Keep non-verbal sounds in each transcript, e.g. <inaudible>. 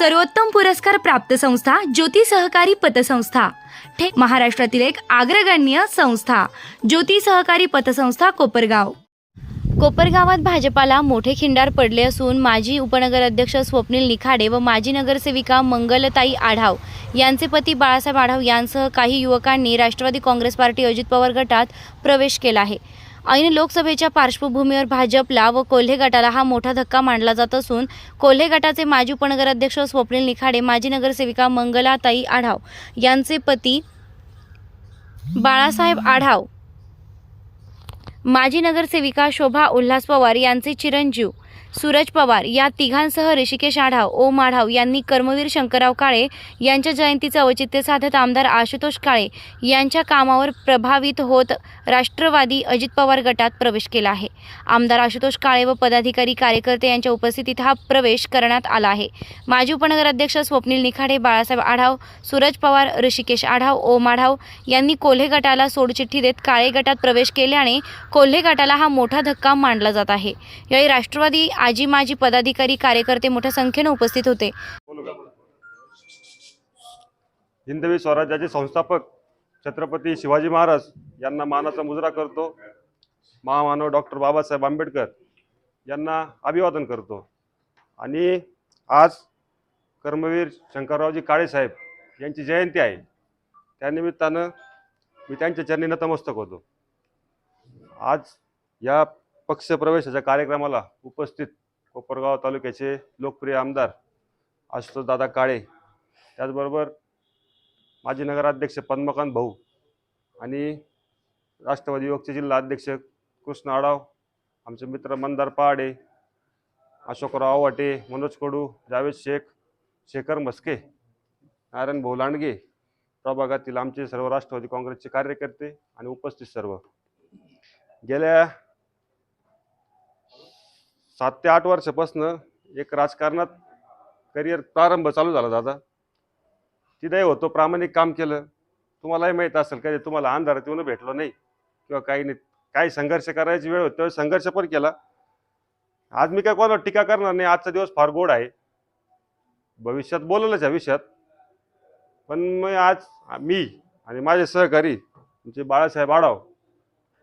सर्वोत्तम पुरस्कार प्राप्त संस्था ज्योती सहकारी पतसंस्था. ठे महाराष्ट्रातील एक अग्रगण्य संस्था ज्योती सहकारी पतसंस्था कोपरगाव. कोपरगावात भाजपाला मोठे खिंडार पडले असून माजी उपनगर अध्यक्ष स्वप्नील निखाडे व माजी नगरसेविका मंगलताई आढाव यांचे पती बाळासाहेब आढाव यांसह काही युवकांनी राष्ट्रवादी काँग्रेस पार्टी अजित पवार गटात प्रवेश केला आहे. ऐन लोकसभेच्या पार्श्वभूमीवर भाजपला व कोल्हे गटाला हा मोठा धक्का मानला जात असून कोल्हे गटाचे माजी उपनगराध्यक्ष स्वप्नील निखाडे माजी नगरसेविका मंगलाताई आढाव यांचे पती बाळासाहेब आढाव माजी नगरसेविका शोभा उल्हास पवार यांचे चिरंजीव सूरज पवार या तिघांसह ऋषिकेश आढाव ओम आढाव यांनी कर्मवीर शंकरराव काळे यांच्या जयंतीचं औचित्य साधत आमदार आशुतोष काळे यांच्या कामावर प्रभावित होत राष्ट्रवादी अजित पवार गटात प्रवेश केला आहे. आमदार आशुतोष काळे व पदाधिकारी कार्यकर्ते यांच्या उपस्थितीत हा प्रवेश करण्यात आला आहे. माजी उपनगराध्यक्ष स्वप्नील निखाडे बाळासाहेब आढाव सूरज पवार ऋषिकेश आढाव ओम आढाव यांनी कोल्हे गटाला सोडचिठ्ठी देत काळे गटात प्रवेश केल्याने कोल्हे गटाला हा मोठा धक्का मानला जात आहे. यावेळी राष्ट्रवादी आजी माजी पदाधिकारी कार्यकर्ते मोठ्या संख्येने उपस्थित होते. बोलू हिंदवी स्वराज्याचे संस्थापक छत्रपती शिवाजी महाराज यांना मानाचा मुजरा करतो. महामानव डॉक्टर बाबासाहेब आंबेडकर यांना अभिवादन करतो. आणि आज कर्मवीर शंकररावजी काळेसाहेब यांची जयंती आहे. त्यानिमित्तानं मी त्यांच्या चरणी नतमस्तक होतो. आज या पक्षप्रवेशाच्या कार्यक्रमाला उपस्थित कोपरगाव तालुक्याचे लोकप्रिय आमदार आशुतोष दादा काळे. त्याचबरोबर माजी नगराध्यक्ष पद्मकांत भाऊ आणि राष्ट्रवादी युवकचे जिल्हा अध्यक्ष कृष्ण आडाव आमचे मित्र मंदार पहाडे अशोकराव आवाटे मनोज कडू जावेद शेख शेखर मस्के नारायण भाऊ लांडगे प्रभागातील आमचे सर्व राष्ट्रवादी काँग्रेसचे कार्यकर्ते आणि उपस्थित सर्व. गेल्या सात ते आठ वर्षापासनं एक राजकारणात करिअर प्रारंभ चालू झाला दादा. तिथे होतो प्रामाणिक काम केलं. तुम्हालाही माहीत असेल कधी तुम्हाला अंधारात येऊन भेटलो नाही किंवा काही नाही. काही संघर्ष करायची वेळ होती त्यावेळी संघर्ष पण केला. आज मी काय कोणावर टीका करणार नाही आजचा दिवस फार गोड आहे. भविष्यात बोललंच भविष्यात पण मग आज मी आणि माझे सहकारी तुमचे बाळासाहेब आढाव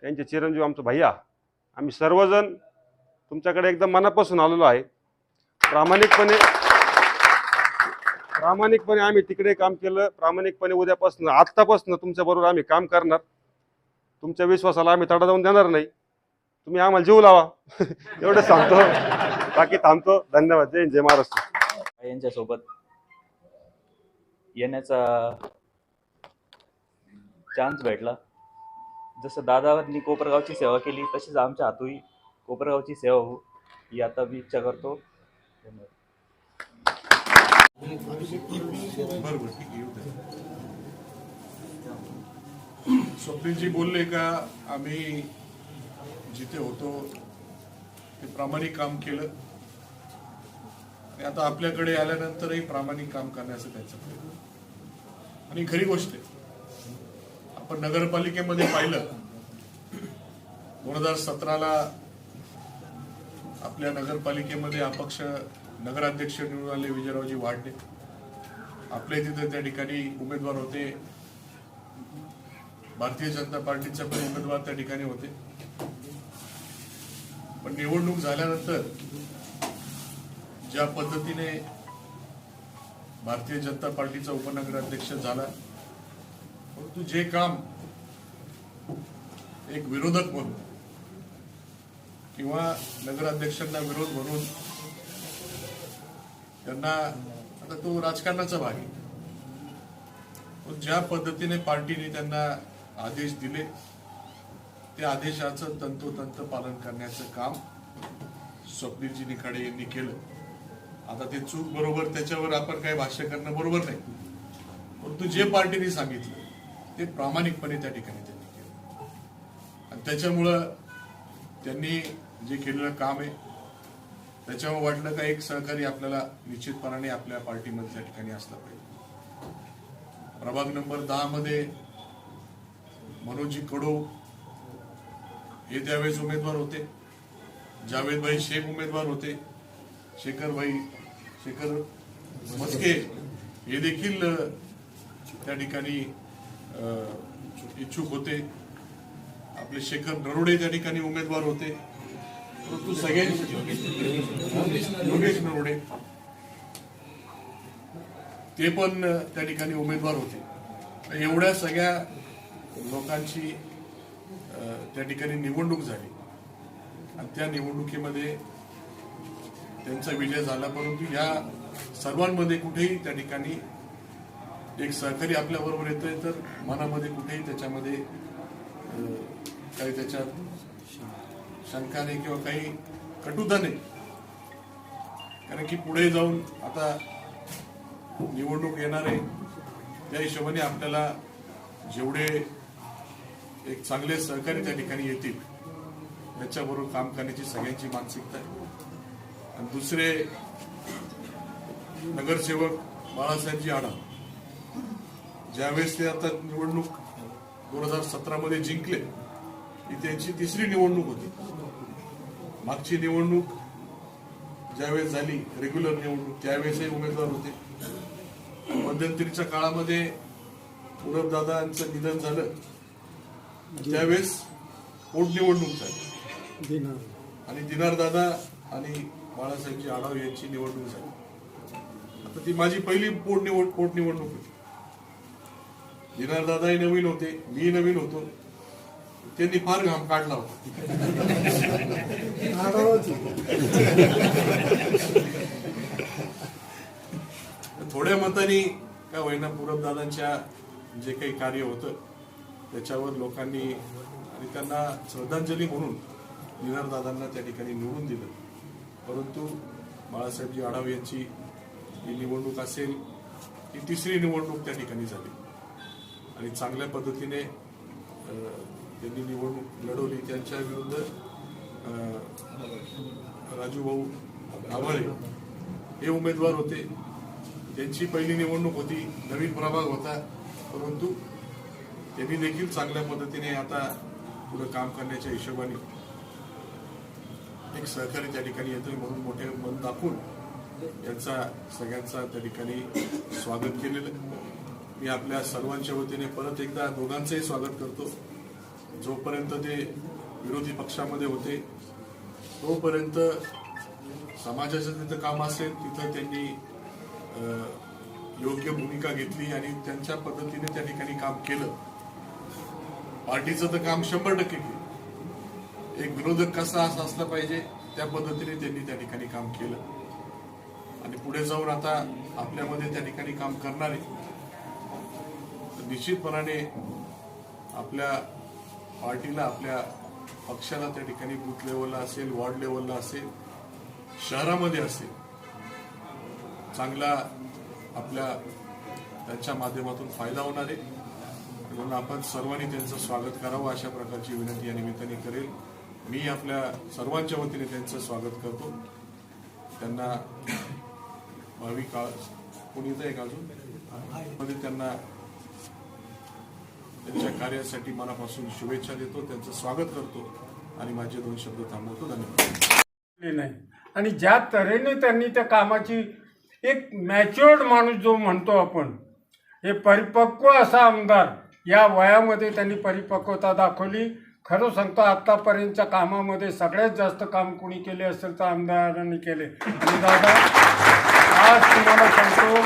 त्यांचे चिरंजीव आमचं भैया आम्ही सर्वजण तुमच्याकडे एकदम मनापासून आलेलो आहे. प्रामाणिकपणे प्रामाणिकपणे आम्ही तिकडे काम केलं. प्रामाणिकपणे उद्यापासून आत्तापासून तुमच्याबरोबर आम्ही काम करणार. तुमच्या विश्वासाला आम्ही तडा जाऊन देणार नाही. तुम्ही आम्हाला जीव लावा. <laughs> एवढं सांगतो. बाकी थांबतो. धन्यवाद. जय जय महाराष्ट्र. यांच्यासोबत येण्याचा चान्स भेटला. जसं दादांनी कोपरगावची सेवा केली तशीच आमच्या हातूही कोपरगावची सेवा हो ही आता मी इच्छा करतो. धन्यवाद बरोबर स्वप्नीलजी बोलले का आम्ही जिथे होतो ते प्रामाणिक काम केलं. आणि आता आपल्याकडे आल्यानंतरही प्रामाणिक काम करण्याचं त्यांचं आणि खरी गोष्ट आपण नगरपालिकेमध्ये पाहिलं दोन हजार सतराला आपल्या नगरपालिकेमध्ये अपक्ष नगराध्यक्ष निवडून आले विजयरावजी वाढले आपल्या तिथे त्या ठिकाणी उमेदवार होते. भारतीय जनता पार्टीचे पण उमेदवार त्या ठिकाणी होते. पण निवडणूक झाल्यानंतर ज्या पद्धतीने भारतीय जनता पार्टीचा उपनगराध्यक्ष झाला परंतु जे काम एक विरोधक म्हणून किंवा नगराध्यक्षांना विरोध म्हणून त्यांना आता तो राजकारणाचा भाग आहे. पण ज्या पद्धतीने पार्टीने त्यांना आदेश दिले त्या आदेशाचं तंतोतंत पालन करण्याचं काम स्वप्नीलजी निखाडे यांनी केलं. आता ते चूक बरोबर त्याच्यावर आपण काही भाष्य करणं बरोबर नाही. परंतु जे पार्टीने सांगितलं ते प्रामाणिकपणे त्या ठिकाणी त्यांनी केलं. आणि त्याच्यामुळं त्यांनी जे केलेलं काम आहे त्याच्यावर वाटलं का एक सहकारी आपल्याला निश्चितपणाने आपल्या पार्टीमध्ये त्या ठिकाणी असला पाहिजे. प्रभाग नंबर दहा मध्ये मनोजी कडो हे त्यावेळेस उमेदवार होते. जावेदभाई शेख उमेदवार होते. शेखरभाई शेखर मस्के हे देखील त्या ठिकाणी इच्छुक होते. आपले शेखर नरोडे त्या ठिकाणी उमेदवार होते परंतु सगळ्यांची योगेश नरोडे ते पण त्या ठिकाणी उमेदवार होते. एवढ्या सगळ्या लोकांची त्या ठिकाणी निवडणूक झाली. आणि त्या निवडणुकीमध्ये त्यांचा विजय झाला परंतु या सर्वांमध्ये कुठेही त्या ठिकाणी एक सहकारी आपल्याबरोबर येतोय तर मनामध्ये कुठेही त्याच्यामध्ये काही त्याच्यात शंका नाही किंवा काही कटुता नाही कारण की पुढे जाऊन आता निवडणूक येणार आहे त्या हिशोबाने आपल्याला जेवढे एक चांगले सहकारी त्या ठिकाणी येतील त्याच्याबरोबर काम करण्याची सगळ्यांची मानसिकता आहे. आणि दुसरे नगरसेवक बाळासाहेबजी आढाव ज्यावेळेस ते आता निवडणूक दोन हजार सतरामध्ये जिंकले ही त्यांची तिसरी निवडणूक होती. मागची निवडणूक ज्यावेळेस झाली रेग्युलर निवडणूक त्यावेळेसही उमेदवार होते. मध्यंतरीच्या काळामध्ये दादांचं निधन झालं. त्यावेळेस पोटनिवडणूक झाली? आणि दिनार दादा आणि बाळासाहेबजी आढाव यांची निवडणूक झाली. आता ती माझी पहिली पोटनिवड पोटनिवडणूक होती. दिनार दादाही नवीन होते मी नवीन होतो. त्यांनी फार घाम काढला होता. <laughs> थोड्या मतानी का होईना पूरब दादांच्या जे काही कार्य होतं त्याच्यावर लोकांनी आणि त्यांना श्रद्धांजली म्हणून निनार दादांना त्या ठिकाणी निवडून दिलं. परंतु बाळासाहेबजी आढाव यांची ही निवडणूक असेल ही तिसरी निवडणूक त्या ठिकाणी झाली. आणि चांगल्या पद्धतीने ज्यांनी त्यांनी निवडणूक लढवली. त्यांच्या विरुद्ध अं, राजूभाऊ आभाळे हे उमेदवार होते. त्यांची पहिली निवडणूक होती. नवीन प्रभाग होता. परंतु त्यांनी देखील चांगल्या पद्धतीने आता पुढे काम करण्याच्या हिशोबाने एक सहकारी त्या ठिकाणी येतोय म्हणून मोठे मन दाखवून यांचा सगळ्यांचा त्या ठिकाणी स्वागत केलेलं मी आपल्या सर्वांच्या वतीने परत एकदा दोघांचंही स्वागत करतो. जोपर्यंत ते विरोधी पक्षामध्ये होते तोपर्यंत समाजाचं तिथं काम असेल तिथं त्यांनी योग्य भूमिका घेतली आणि त्यांच्या पद्धतीने त्या ठिकाणी काम केलं. पार्टीचं तर काम शंभर टक्के केलं. एक विरोधक कसा असा असला पाहिजे त्या पद्धतीने त्यांनी त्या ठिकाणी काम केलं. आणि पुढे जाऊन आता आपल्यामध्ये त्या ठिकाणी काम करणारे तर निश्चितपणाने आपल्या पार्टीला आपल्या पक्षाला त्या ठिकाणी बूथ लेवलला असेल वॉर्ड लेवलला असेल शहरामध्ये असेल चांगला आपल्या त्यांच्या माध्यमातून फायदा होणार आहे. म्हणून आपण सर्वांनी त्यांचं स्वागत करावं अशा प्रकारची विनंती या निमित्ताने करेल. मी आपल्या सर्वांच्या वतीने त्यांचं स्वागत करतो. त्यांना भावी काळ कोणी येतं एक अजून? मध्ये त्यांना त्यांच्या कार्यासाठी मनापासून शुभेच्छा देतो त्यांचं स्वागत करतो आणि माझे दोन शब्द थांबवतो. धन्यवाद. नाही. आणि ज्या तऱ्हेने त्यांनी त्या कामाची एक मॅच्युअर्ड माणूस जो म्हणतो आपण हे परिपक्व असा आमदार या वयामध्ये त्यांनी परिपक्वता दाखवली. खरं सांगतो आत्तापर्यंतच्या कामामध्ये सगळ्यात जास्त काम कोणी केले असेल तर आमदारांनी केले. आणि दादा आज तुम्हाला सांगतो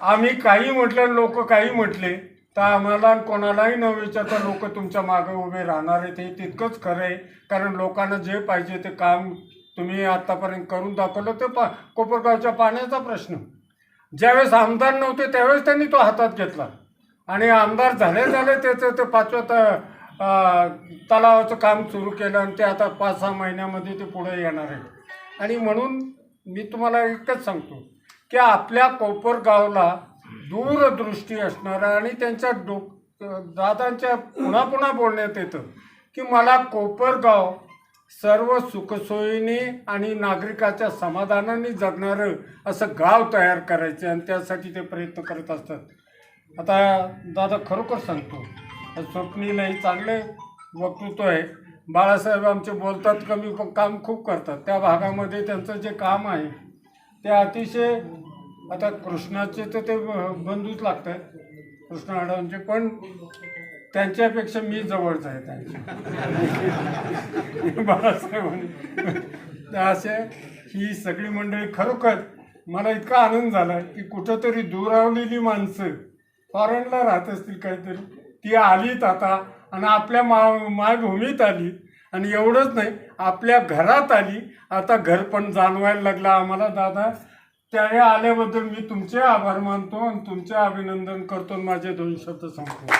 आम्ही काही म्हटलं लोक काही म्हटले. तर आम्हाला कोणालाही न विचारता लोक तुमच्या मागे उभे राहणार आहेत हे तितकंच खरं आहे. कारण लोकांना जे पाहिजे ते काम तुम्ही आत्तापर्यंत करून दाखवलं ते पा कोपरगावच्या पाण्याचा प्रश्न. ज्यावेळेस आमदार नव्हते त्यावेळेस त्यांनी तो हातात घेतला. आणि आमदार झाले झाले त्याचं ते पाचव्या त तलावाचं काम सुरू केलं आणि ते आता पाच सहा महिन्यामध्ये ते पुढे येणार आहे आणि म्हणून मी तुम्हाला एकच सांगतो की आपल्या कोपरगावला दूरदृष्टी असणारा आणि त्यांच्या डोक दादांच्या पुन्हा पुन्हा बोलण्यात येतं की मला कोपरगाव सर्व सुखसोयीने आणि नागरिकाच्या समाधानाने जगणारं असं गाव तयार करायचं आणि त्यासाठी ते प्रयत्न करत असतात. आता दादा खरोखर सांगतो स्वप्नीलाही चांगले वक्तृत्व आहे. बाळासाहेब आमचे बोलतात कमी पण काम खूप करतात. त्या भागामध्ये त्यांचं जे काम आहे ते अतिशय आता कृष्णाचे तर ते ब- बंधूच लागत आहेत कृष्ण आडवांचे पण त्यांच्यापेक्षा मी जवळच आहे त्यांच्या. <laughs> बाळासाहेबांनी. असे ही सगळी मंडळी खरोखर मला इतका आनंद झाला की कुठंतरी दुरावलेली माणसं फॉरेनला राहत असतील काहीतरी ती आलीत आता आणि आपल्या मा मायभूमीत आली. आणि एवढंच नाही आपल्या घरात आली. आता घर पण जाणवायला लागला आम्हाला. दादा त्यावेळी आल्याबद्दल मी तुमचे आभार मानतो आणि तुमचे अभिनंदन करतो माझे दोन शब्द सांगतो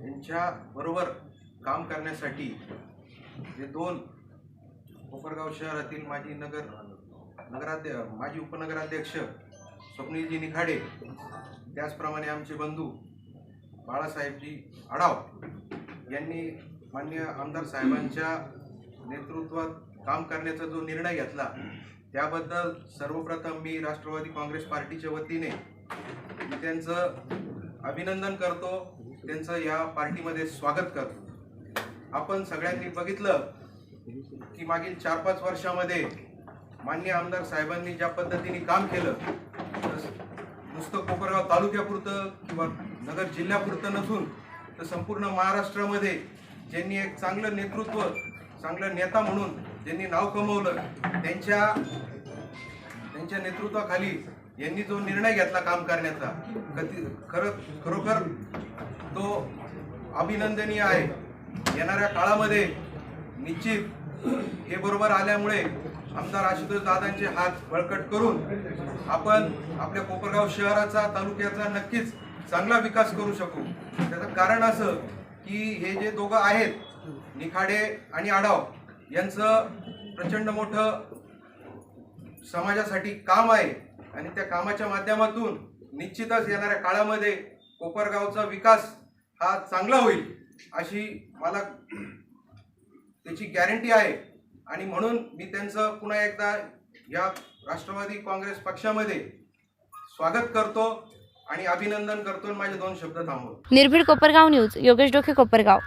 यांच्या बरोबर काम करण्यासाठी जे दोन कोपरगाव शहरातील माजी नगर नगराध्यक्ष माजी उपनगराध्यक्ष स्वप्नीलजी निखाडे त्याचप्रमाणे आमचे बंधू बाळासाहेबजी आढाव यांनी मान्य आमदार साहेबांच्या नेतृत्वात काम करण्याचा जो निर्णय घेतला त्याबद्दल सर्वप्रथम मी राष्ट्रवादी काँग्रेस पार्टीच्या वतीने मी त्यांचं अभिनंदन करतो. त्यांचं या पार्टीमध्ये स्वागत करतो. आपण सगळ्यांनी बघितलं की मागील चार पाच वर्षामध्ये मान्य आमदार साहेबांनी ज्या पद्धतीने काम केलं नुसतं कोपरगाव तालुक्यापुरतं किंवा नगर जिल्ह्यापुरतं नसून तर संपूर्ण महाराष्ट्रामध्ये ज्यांनी एक चांगलं नेतृत्व चांगलं नेता म्हणून ज्यांनी नाव कमवलं त्यांच्या त्यांच्या नेतृत्वाखाली यांनी जो निर्णय घेतला काम करण्याचा कधी खरं खरोखर तो अभिनंदनीय आहे. येणाऱ्या काळामध्ये निश्चित हे बरोबर आल्यामुळे आमदार आशुतोष दादांचे हात बळकट करून आपण आपल्या कोपरगाव शहराचा तालुक्याचा नक्कीच चांगला विकास करू शकू. त्याचं कारण असं की हे जे दोघं आहेत निखाडे आणि आढाव यांचं प्रचंड मोठं समाजासाठी काम आहे. आणि त्या कामाच्या माध्यमातून निश्चितच येणाऱ्या काळामध्ये कोपरगावचा विकास हा चांगला होईल अशी मला त्याची गॅरंटी आहे. आणि म्हणून मी त्यांचं पुन्हा एकदा या राष्ट्रवादी काँग्रेस पक्षामध्ये स्वागत करतो आणि अभिनंदन करतो माझे दोन शब्द थांबवतो. निर्भीड कोपरगाव न्यूज योगेश डोके कोपरगाव.